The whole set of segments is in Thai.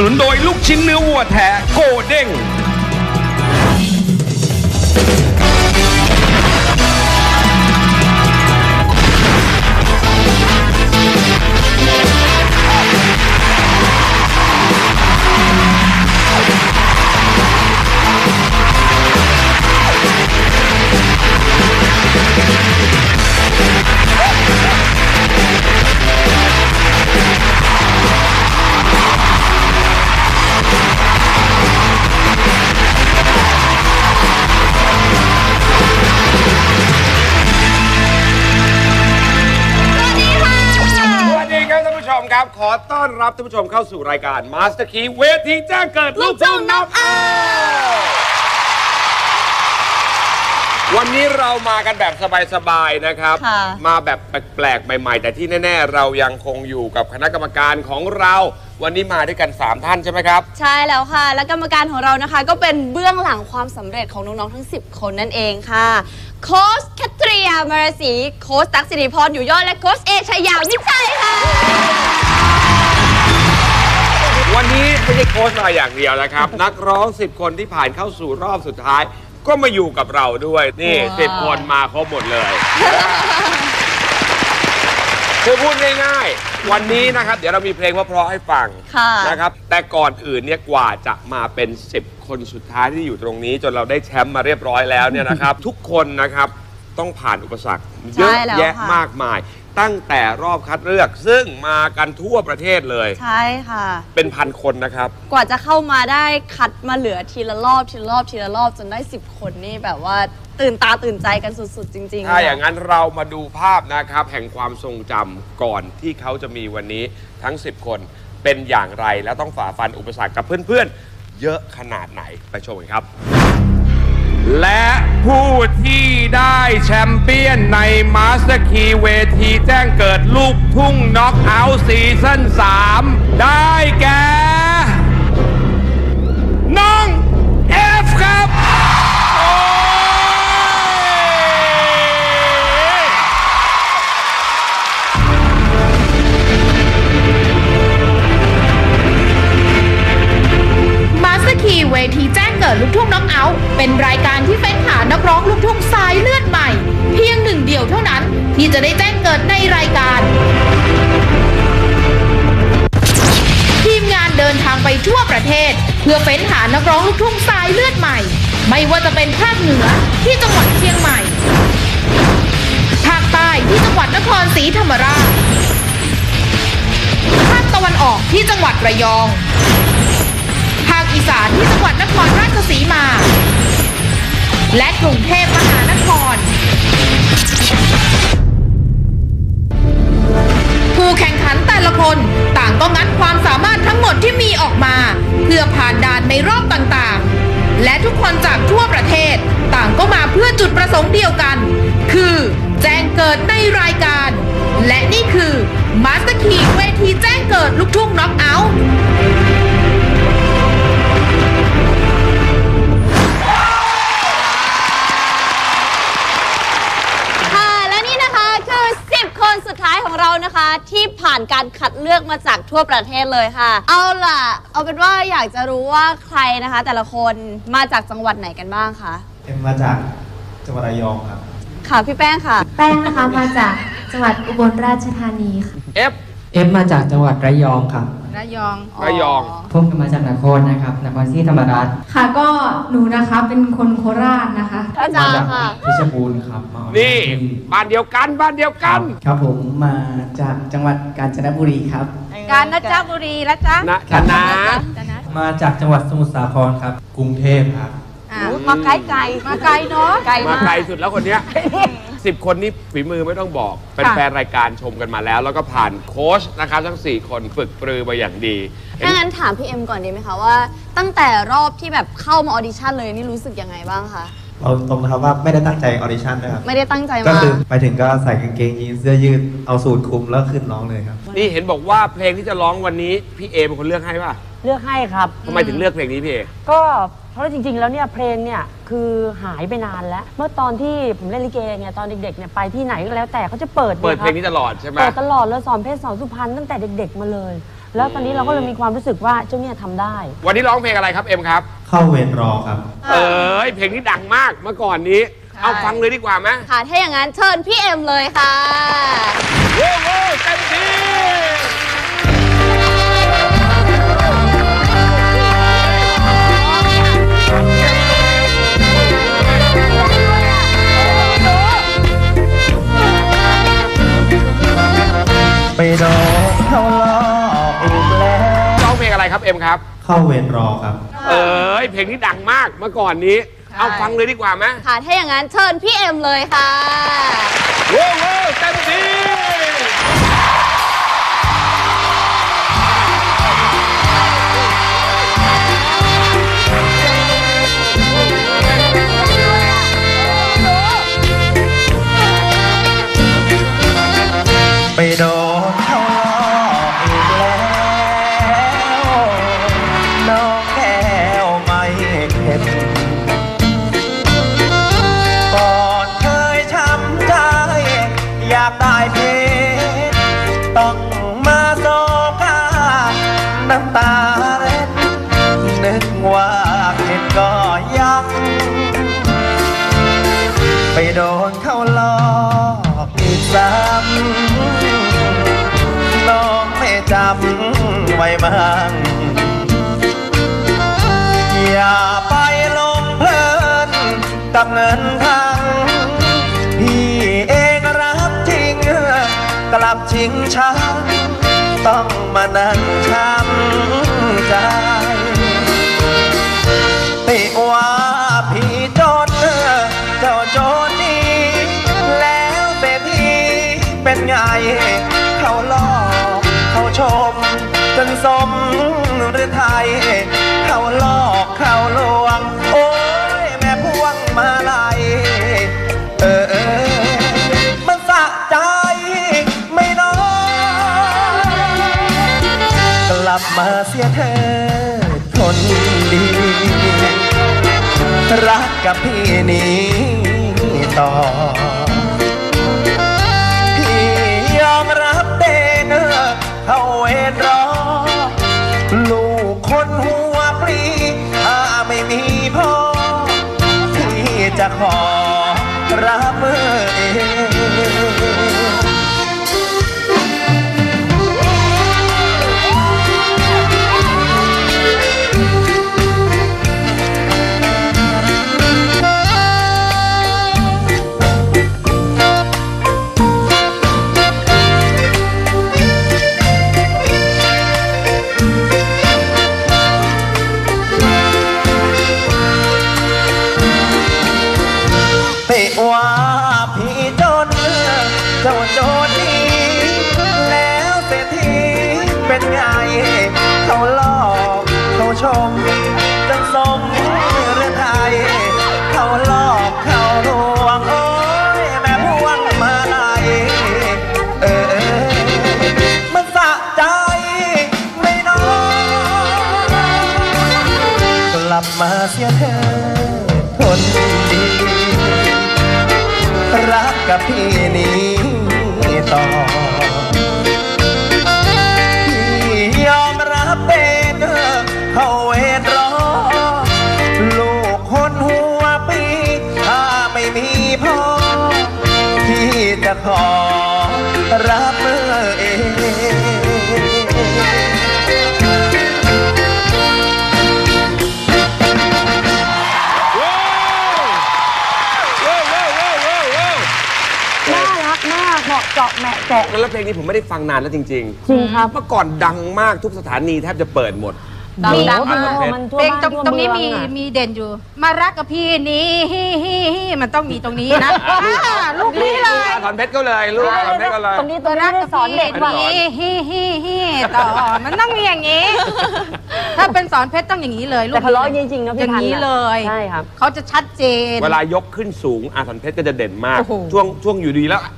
นุนโดยลูกชิ้นเนื้อวัวแท้โก รับท่านผู้ชมเข้าสู่รายการ Master Key เวทีแจ้งเกิดลูกทุ่งนับเอาวันนี้เรามากันแบบสบายๆนะครับ ค่ะ มาแบบแปลกๆ ใหม่ๆ แต่ที่แน่ๆ เรายังคงอยู่กับคณะกรรมการของเรา วันนี้มาด้วยกัน 3 ท่านใช่ไหมครับ ใช่แล้วค่ะ และกรรมการของเรานะคะ ก็เป็นเบื้องหลังความสำเร็จของน้อง ๆ ทั้ง 10 คนนั่นเองค่ะ โค้ชแคทรียามาราศีโค้ชตั๊กสิริพรอยู่ยอดและโค้ชเอชยาวิชัยค่ะ วันนี้ไม่ใช่โค้ชมาอย่างเดียวนะครับ นักร้อง 10 คนที่ผ่านเข้าสู่รอบสุดท้าย ก็มาอยู่กับเราด้วยนี่ว้าว10คนมาครบหมดเลยคือพูดง่ายๆ วันนี้นะครับ เดี๋ยวเรามีเพลงเพราะๆให้ฟังค่ะนะครับ แต่ก่อนอื่นเนี่ยกว่าจะมาเป็น 10 คนสุดท้ายที่อยู่ตรงนี้ จนเราได้แชมป์มาเรียบร้อยแล้วเนี่ยนะครับ ทุกคนนะครับต้องผ่านอุปสรรคเยอะใช่แล้วแยะค่ะ มากมาย ตั้งแต่รอบคัดเลือก ซึ่งมากันทั่วประเทศเลย ใช่ค่ะ เป็นพันคนนะครับ กว่าจะเข้ามาได้คัดมาเหลือทีละรอบทีละรอบทีละรอบจนได้ 10 คนนี่แบบว่าตื่นตาตื่นใจกันสุดๆ จริงๆถ้าค่ะอย่างนั้นเรามาดูภาพนะครับ แห่งความทรงจำก่อนที่เขาจะมีวันนี้ทั้ง 10 คนเป็นอย่างไร และต้องฝ่าฟันอุปสรรคกับเพื่อนๆ เยอะขนาดไหนไปชมกันครับ และผู้ที่ได้แชมเปี้ยนในมาสเตอร์คีเวทีแจ้งเกิดลูกทุ่งน็อกเอาท์ซีซั่น3ได้แก่ น้อง ที่จะได้แจ้งเกิดในรายการ ทีมงานเดินทางไปทั่วประเทศ เพื่อเฟ้นหานักร้องลูกทุ่งสายเลือดใหม่ ไม่ว่าจะเป็นภาคเหนือที่จังหวัดเชียงใหม่ ภาคใต้ที่จังหวัดนครศรีธรรมราช ภาคตะวันออกที่จังหวัดระยอง ภาคอีสานที่จังหวัดนครราชสีมา และกรุงเทพมหานคร ผู้แข่งขันแต่ละคนต่างก็งัดความสามารถทั้งหมดที่มีออกมา เพื่อผ่านด่านในรอบต่างๆ และทุกคนจากทั่วประเทศต่างก็มาเพื่อจุดประสงค์เดียวกัน คือแจ้งเกิดในรายการ และนี่คือมาสเตอร์คีเวทีแจ้งเกิดลูกทุ่งน็อกเอาท์ ท้ายของเรานะคะ ที่ผ่านการคัดเลือกมาจากทั่วประเทศเลยค่ะ เอาล่ะ เอาเป็นว่าอยากจะรู้ว่าใครนะคะ แต่ละคนมาจากจังหวัดไหนกันบ้างคะเอ็มมาจากจังหวัดระยองครับ ค่ะพี่แป้งค่ะ แป้งนะคะมาจากจังหวัดอุบลราชธานีค่ะเอฟเอฟมาจากจังหวัดระยองครับ ระยองระยอง ผมก็มาจากนครนะครับนครศรีธรรมราชค่ะก็หนูนะคะเป็นคนโคราชนะคะ อาจารย์ค่ะ เพชรบูรณ์ครับมานี่บ้านเดียวกันบ้านเดียวกัน ครับผมมาจากจังหวัดกาญจนบุรีครับ การนะจ๊ะบุรีละจ๊ะนะคณะมาจากจังหวัดสมุทรสาครครับ กรุงเทพครับมาไกลไกลมาไกลเนาะ ไกลมามาไกลกสุดแล้วคนเนี้ย สิบคนนี้ฝีมือไม่ต้องบอก เป็นแฟนรายการชมกันมาแล้ว แล้วก็ผ่านโค้ชนะครับทั้ง 4 คนฝึกปรือมาอย่างดีเห็นถ้างั้นถามพี่เอ็มก่อนดีไหมคะว่า ตั้งแต่รอบที่แบบเข้ามาออดิชั่นเลยนี่รู้สึกยังไงบ้างคะเราตรงนะครับว่าไม่ได้ตั้งใจออดิชั่นนะครับ ไม่ได้ตั้งใจก็มาคือไปถึงก็ใส่กางเกงยีนส์เสื้อยืดเอาสูทคลุมแล้วขึ้นร้องเลยครับ นี่เห็นบอกว่าเพลงที่จะร้องวันนี้พี่เอเป็นคนเลือกให้ป่ะเลือกให้ครับ ทำไมถึงเลือกเพลงนี้พี่เอก็ เพราะว่าจริง ๆ แล้วเนี่ยเพลงเนี่ยคือหายไปนานแล้ว เมื่อตอนที่ผมเล่นลิเกเนี่ยตอนเด็กๆเนี่ยไปที่ไหนก็แล้วแต่เขาจะเปิดเปิดเพลงยนี้ครับตลอดใช่ไหมเปิดตลอดเลยสอนเพศสอนสุพรรณตั้งแต่เด็ก ๆ มาเลย แล้วตอนนี้เราก็เลยมีความรู้สึกว่าเจ้าเนี่ยทำได้ วันนี้ร้องเพลงอะไรครับเอ็มครับเข้าเวรรอครับ เอ้ยเพลงนี้ดังมากเมื่อก่อนนี้ เอาฟังเลยดีกว่าไหมค่ะถ้าอย่างนั้นเชิญพี่เอ็มเลยค่ะโว้โว้เต็มที่ ไปโดนเขาหลอกอีกแล้ว ร้องเพลงอะไรครับเอ็มครับ เข้าเวรรอครับ เอ้ยเพลงนี้ดังมากเมื่อก่อนนี้ เอาฟังเลยดีกว่าไหมค่ะ ถ้าอย่างนั้นเชิญพี่เอ็มเลยค่ะ โว้โว้างอย่าไปลงเพลินกับเงินทางพี่เองรับจริงกลับชิงช้าต้องมานั่งช้ำใจ กับพี่นี้ต่อ รักกับพี่นี้ต่อ แหมะแกะ แล้วเพลงนี้ผมไม่ได้ฟังนานแล้วจริงจริงครับๆเมื่อก่อนดังมากทุกสถานีแทบจะเปิดหมด ดังดัดังงมากมันทั่วเพลงบ้านตรงทั่วตรงนี้เอมีอะมีเด่นอยู่ มารักกับพี่นี้ฮิฮิฮิมันต้องมีตรงนี้นะอ่าลูกนี้เลยอาถอนเพชรก็เลยลูกอาถอนเพชรก็เลย ตรงนี้ตรงนี้ได้สอนเด็กไม่ว่าได้สอนฮิฮิฮิฮิต่อมันต้องมีอย่างนี้ ถ้าเป็นสอนเพชรต้องอย่างนี้เลยลูกแต่เขาร้องจริงๆนะอพี่ย่างพันธุ์นี้อะเลย ใช่ครับ เขาจะชัดเจน เวลายกขึ้นสูงอาถอนเพชรก็จะเด่นมาก โอ้โห ช่วงช่วงอยู่ดีแล้วอา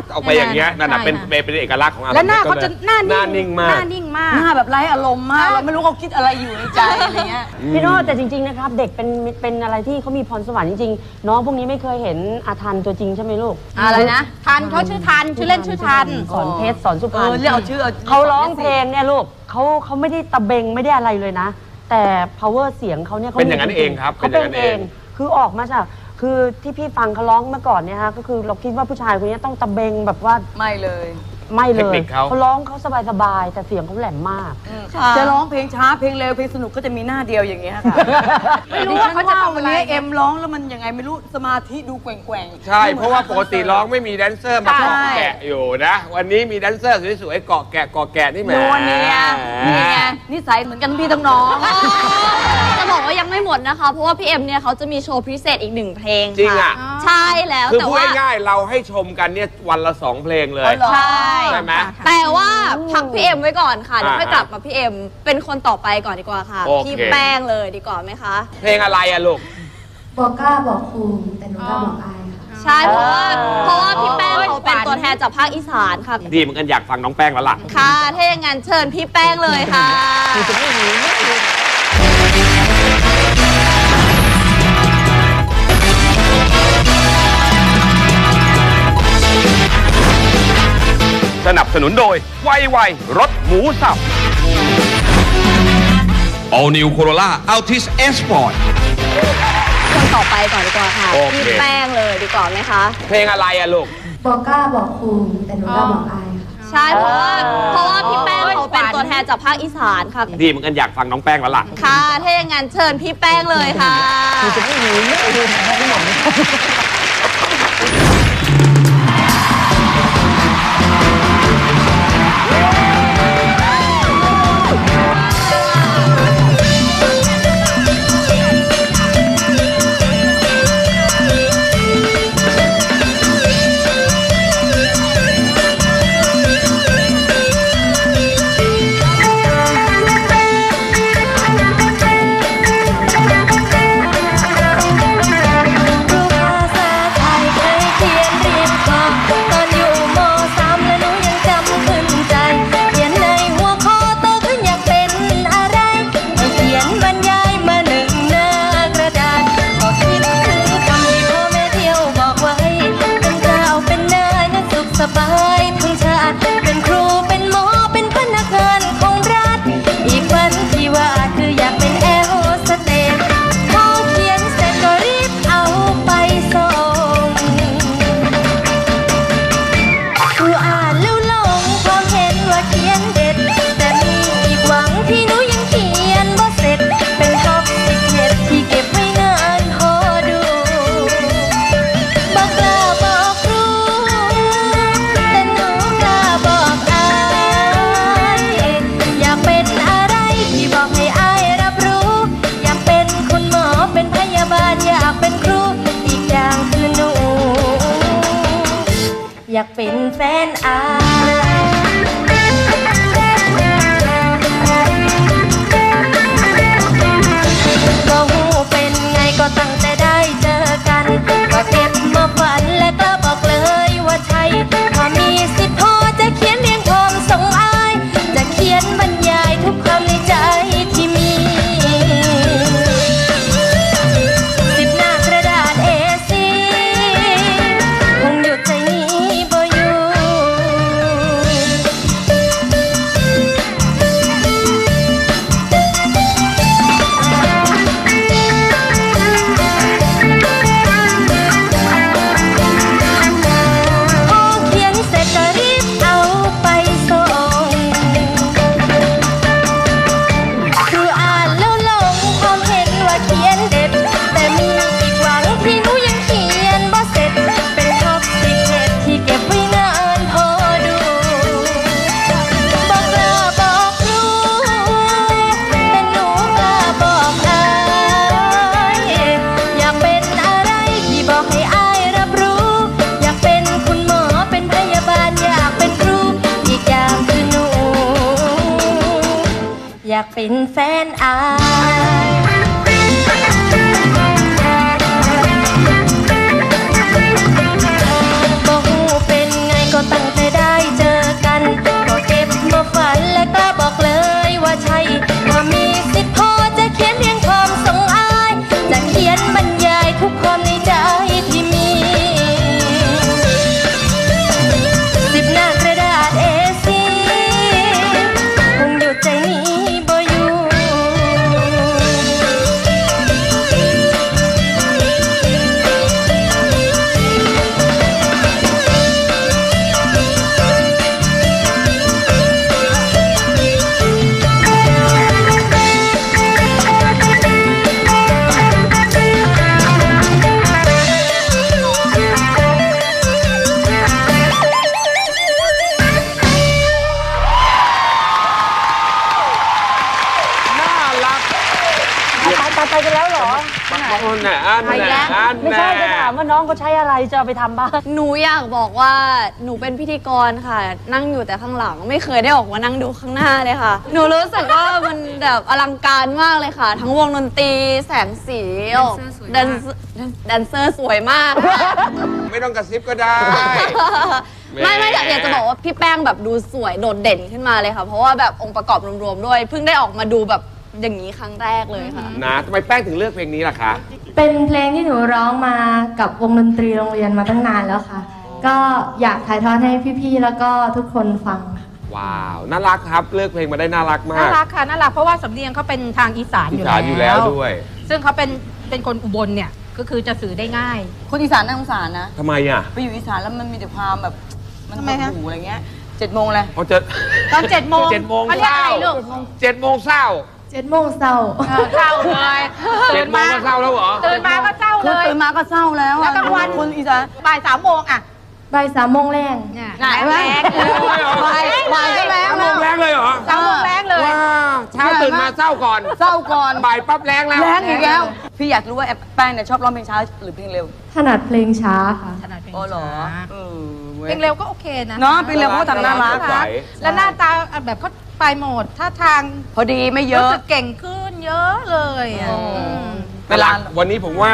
ดออกไปอย่างเงี้ยนั่นน่ะใช่เป็นค่ะเป็นเป็นเอกลักษณ์ของอาถอนแล้วหน้าพชรเขาก็จะเลยหน้าหน้านิ่นิ่งงมาก หน้านิ่งมาก หน้าแบบไร้อารมณ์มากเราไม่รู้เขาคิดอะไรอยู่ในใจอะไรเงี้ย พี่โน้ตแต่จริงๆนะครับ เด็กเป็นเป็นอะไรที่เขามีพรสวรรค์จริงๆน้องพวกนี้ไม่เคยเห็นอาทันตัวจริงใช่ไหมลูกอะไรนะ ทันเขาชื่อทัน ชื่อเล่นชื่อทันสอนเพชรสอนสุพรรณเออเรียกเอาชื่อเอาเขาร้องเพลงเนี่ยลูกเขาเขาเขาไม่ได้ตะเบงไม่ได้อะไรเลยนะ แต่ power เสียงเขาเนี่ยเขาเป็นอย่างนั้นมีจเองครับเขาเป็นอเป็ย่านงนั้นเอเองง คือออกมาจาก คือที่พี่ฟังเขาร้องเมื่อก่อนเนี่ยฮะก็คือเราคิดว่าผู้ชายคนนี้ต้องตะเบงแบบว่าไม่เลย ไม่เลยเทคนิคเขา ร้องเขาสบายๆแต่เสียงเขาแหลมมากค่ะจะร้องเพลงช้าเพลงเร็วเพลงสนุกก็จะมีหน้าเดียวอย่างเงี้ยค่ะไม่รู้ว่าเขาจะทำอะไรวันนี้เอ็มร้องแล้วมันยังไงไม่รู้สมาธิดูแกว่งๆใช่ เพราะว่าปกติร้องไม่มีแดนเซอร์มาเกาะใช่แกะอยู่นะ วันนี้มีแดนเซอร์สวยๆเกาะแกะเกาะแกะนี่แหมนัวเนียนี่ไงนิสัยเหมือนกันพี่ทั้งน้อง จะบอกว่ายังไม่หมดนะคะ เพราะว่าพี่เอ็มเนี่ยเขาจะมีโชว์พิเศษอีกหนึ่งเพลงจริงค่ะ อะ ใช่แล้วคือแต่พูดว่า ง่ายๆเราให้ชมกันเนี่ยวันละสองเพลงเลย ใช่ใช่ไหมแต่ว่าพักพี่เอ็มไว้ก่อนค่ะเดี๋ยวอ่าค่อยกลับมาพี่เอ็มเป็นคนต่อไปก่อนดีกว่าค่ะ โอเค พี่แป้งเลยดีกว่าไหมคะ เพลงอะไรอะลูก บอกกล้าบอกครูแต่หนูกล้าบอกอายค่ะ ใช่เพราะว่าอ๋อเพราะว่าพี่แป้งเขาเป็นตัวแทนจากภาคอีสานค่ะ ดีเหมือนกันอยากฟังน้องแป้งแล้วล่ะ ค่ะถ้าอย่างนั้นเชิญพี่แป้งเลยค่ะ สนับสนุนโดย ไวไวรถหมูสับ All New Corolla Altis S Sport คนต่อไปก่อนดีกว่าค่ะโอเค พี่แป้งเลยดีกว่าไหมคะ เพลงอะไรอะลูก บอกกล้าบอกครูแต่หนูกล้าบอกอายค่ะ ใช่เพราะว่าเพราะว่าพี่แป้งเขาเป็นตัวแทนจากภาคอีสานค่ะ ดีเหมือนกันอยากฟังน้องแป้งแล้วล่ะ ค่ะถ้าอย่างนั้นเชิญพี่แป้งเลยค่ะ เป็นแฟนอาย จะเอาไปทำบ้าง หนูอยากบอกว่าหนูเป็นพิธีกรค่ะ นั่งอยู่แต่ข้างหลังไม่เคยได้ออกมานั่งดูข้างหน้าเลยค่ะ หนูรู้สึกว่ามันแบบอลังการมากเลยค่ะ ทั้งวงดนตรีแสงสีแดนเซอร์แดนเซอร์สวยมาก ไม่ต้องกระซิบก็ได้ ไม่ไม่อยากอยากจะบอกว่าพี่แป้งแบบดูสวยโดดเด่นขึ้นมาเลยค่ะ เพราะว่าแบบองค์ประกอบรวมๆด้วยเพิ่งได้ออกมาดูแบบอย่างนี้ครั้งแรกเลยค่ะ นะทำไมแป้งถึงเลือกเพลงนี้ล่ะคะ เป็นเพลงที่หนูร้องมากับวงดนตรีโรงเรียนมาตั้งนานแล้วค่ะ ก็อยากถ่ายทอดให้พี่ๆ แล้วก็ทุกคนฟังค่ะว้าว น่ารักครับ เลือกเพลงมาได้น่ารักมาน่าก รักค่ะน่ารักเพราะว่าสำเนียงเขาเป็นทางอีสานอีอยู่สานอยู่แล้วด้วยซึ่งเขาเป็นเป็นคนอุบลเนี่ยก็คือจะสื่อได้ง่าย คนอีสานน่าสงสารนะ ทำไมอะไปอยู่อีสานแล้วมันมีแต่ความแบบ มันทำไมหฮะดหูอะไรเงี้ยเจ็ดโมงเลย เขาจะ ตอนเจ็ดโมงเจ็ดโมงเขาเรียกอะไรลูก เจ็ดโมงเศร้า เจ็ดโมงเช้าเออเศร้าเลยเจ็ดโมงก็เศร้าแล้วเหรอตื่นมาก็เศร้าคืเลอยตื่นมาก็เศร้าแล้วอะแล้วกลางวันคนอีสานบ่ายสามโมงอะบ่ายสามโมงแรงเนี่ยไหนวะแรงบ่ายบ่ายก็แล้วสามโมงแรงเลยเหรอสามโมงแรงเลยว้าวเช้าตื่นมาเศร้าก่อน เศร้าก่อน บ่ายปั๊บแรงแล้ว แรงอีกแล้ว พี่อยากรู้ว่าแอปแป้งเนี่ยชอบร้องเพลงช้าหรือเพลงเร็ว ถนัดเพลงช้าค่ะ ถนัดเพลงอ๋อเหรอช้า เออว้ยเพลงเร็วก็โอเคนะเนาะเพลงเร็วเขาก็ทำน่ารักใสแล้วหน้าตาแบบเขาไปหมดท่าทางพอดีไม่เยรู้อะ สึกเก่งขึ้นเยอะเลยอะอ๋ออืมน่ารักวันนี้ผมว่า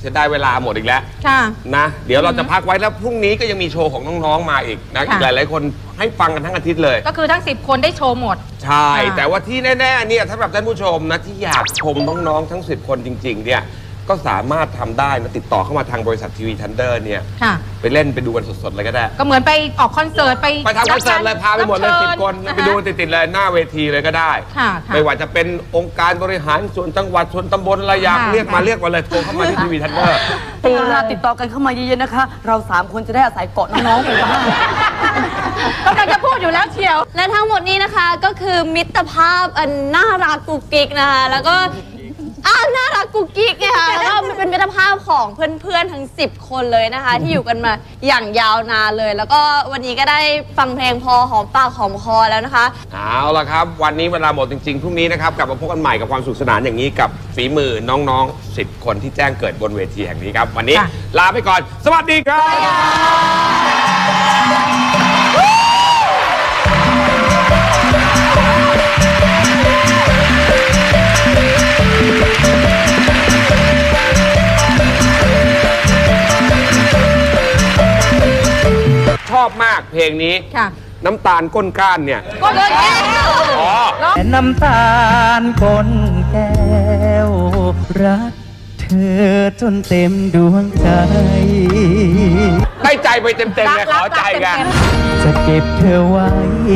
เสียดายเวลาหมดอีกแล้ว ค่ะ นะ เดี๋ยวเราจะพักไว้แล้วพรุ่งนี้ก็ยังมีโชว์ของน้องๆมาอีกนะค่ะ อีกหลายๆคนให้ฟังกันทั้งอาทิตย์เลย ก็คือทั้ง 10 คนได้โชว์หมด ใช่ ค่ะแต่ว่าที่แน่ๆเนี่ยสำหรับท่านผู้ชมนะที่อยากชมน้องๆทั้ง 10 คนจริง ๆ เนี่ย ก็สามารถทำได้นะติดต่อเข้ามาทางบริษัททีวีทันเดอร์เนี่ยค่ะ ไปเล่นไปดูกันสดๆเลยก็ได้ ก็เหมือนไปออกคอนเสิร์ตไปไปทำคอนเสิร์ตเลยพาไปหมดเลยสิบคนรับไปดูติดๆเลยหน้าเวทีเลยก็ได้ ค่ะค่ะไม่ว่าจะเป็นองค์การบริหารส่วนจังหวัดส่วนตำบลอะไรอยากค่ะ เรียกมาค่ะเรียกมาเลยโทรเข้ามาที่ทีวีทันเดอร์ ตีเวลาติดต่อกันเข้ามาเยอะๆนะคะ เราสามคนจะได้อาศัยเกาะน้องๆกันบ้างกำลังจะพูดอยู่แล้วเชียว และทั้งหมดนี้นะคะก็คือมิตรภาพอันน่ารักกุ๊กกิ๊กนะคะแล้วก็ อ้าวน่ารักกุ๊กกิ๊กไงคะแล้วก็มันเป็นมิตรภาพของเพื่อนๆทั้ง 10 คนเลยนะคะ ที่อยู่กันมาอย่างยาวนานเลย แล้วก็วันนี้ก็ได้ฟังเพลงพอหอมปากหอมคอแล้วนะคะ เอาละครับ วันนี้เวลาหมดจริงๆพรุ่งนี้นะครับกลับมาพบกันใหม่กับความสนุขสนานอย่างนี้กับฝีมือน้องๆ 10 คนที่แจ้งเกิดบนเวทีแห่งนี้ครับ วันนี้ค่ะลาไปก่อน สวัสดีครับ อบมากเพลงนี้ ค่ะน้ำตาลก้นก้านเนี่ย ก็เลยแก้วอ๋อ แต่น้ำตาลก้นแก้ว รักเธอจนเต็มดวงใจ ได้ใจไปเต็มๆเลยขอใจกัน จะเก็บเธอไว้